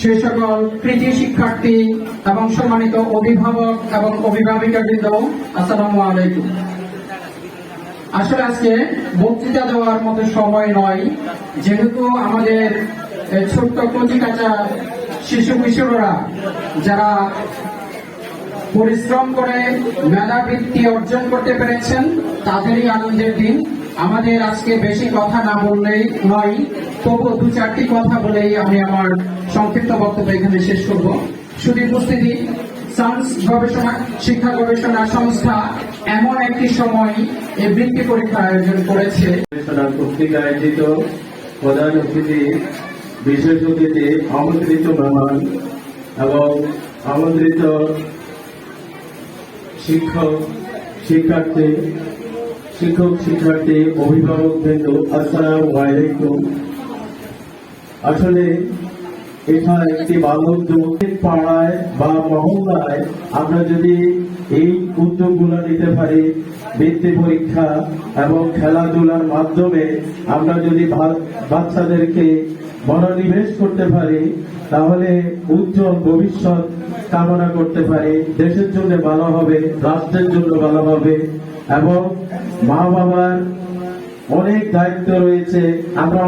সে সকল কৃতি শিক্ষার্থী এবং সম্মানিত অভিভাবক এবং অভিভাবিকা বৃন্দ আসসালামু আলাইকুম। আসলে আজকে বক্তৃতা দেওয়ার মতো সময় নয়, যেহেতু আমাদের ছোট্ট কচি কাঁচা শিশু কিশোররা যারা পরিশ্রম করে মেধাবৃত্তি অর্জন করতে পেরেছেন, তাদেরই আনন্দের দিন। আমাদের আজকে বেশি কথা না বললেই নয় তবু দু চারটি কথা বলেই আমি আমার সংক্ষিপ্ত বক্তব্য এখানে শেষ করব। শুধু উপস্থিতি, সায়েন্স গবেষণা, শিক্ষা গবেষণা সংস্থা এমন একটি সময় এই বৃত্তি পরীক্ষা আয়োজন করেছে। কর্তৃক আয়োজিত প্রধান অতিথি, বিশেষ অতিথি, আমন্ত্রিত মেহমান এবং আমন্ত্রিত শিক্ষক, শিক্ষার্থী শিক্ষক, শিক্ষার্থী অভিভাবক বৃন্দ আসসালাম আলাইকুম। আসলে এটা একটি যুবকের পাড়ায় বা মহল্লায় আমরা যদি এই উদ্যোগগুলো নিতে পারি, বৃত্তি পরীক্ষা এবং খেলাধুলার মাধ্যমে আমরা যদি বাচ্চাদেরকে মনোনিবেশ করতে পারি, তাহলে উজ্জ্বল ভবিষ্যৎ কামনা করতে পারি। দেশের জন্য ভালো হবে, রাষ্ট্রের জন্য ভালো হবে এবং মা বাবার অনেক দায়িত্ব রয়েছে। আমরা